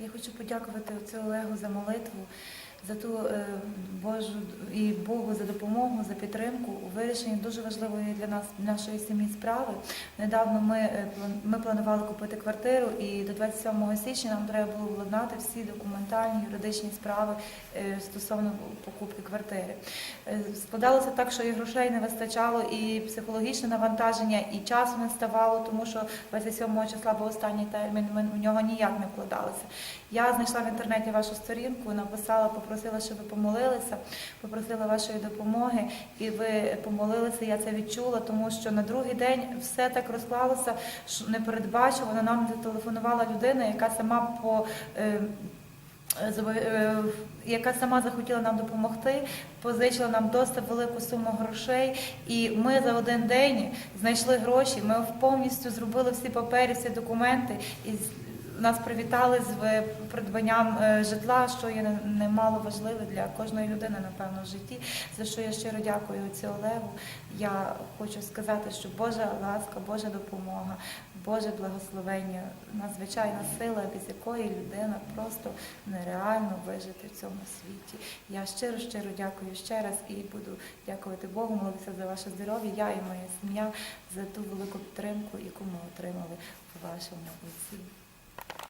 Я хочу подякувати оце Олегу за молитву, за ту е, Божу і Богу за допомогу, за підтримку у вирішенні дуже важливої для нас нашої сім'ї справи. Недавно ми, е, ми планували купити квартиру, і до 27 січня нам треба було владнати всі документальні юридичні справи е, стосовно покупки квартири. Складалося так, що і грошей не вистачало, і психологічне навантаження, і часу не ставало, тому що 27 числа був останній термін, ми в нього ніяк не вкладалися. Я знайшла в інтернеті вашу сторінку, написала, попросила, щоб ви помолилися, попросила вашої допомоги, і ви помолилися. Я це відчула, тому що на другий день все так розклалося, що непередбачувано. Нам зателефонувала людина, яка сама по е, е, яка сама захотіла нам допомогти, позичила нам досить велику суму грошей, і ми за один день знайшли гроші. Ми повністю зробили всі папери, всі документи і нас привітали з придбанням е, житла, що є немало важливе для кожної людини, напевно, в житті. За що я щиро дякую отцю Олегу. Я хочу сказати, що Божа ласка, Божа допомога, Боже благословення, надзвичайна сила, без якої людина просто нереально вижити в цьому світі. Я щиро щиро дякую ще раз і буду дякувати Богу, молитися за ваше здоров'я, я і моя сім'я за ту велику підтримку, яку ми отримали в вашому отці.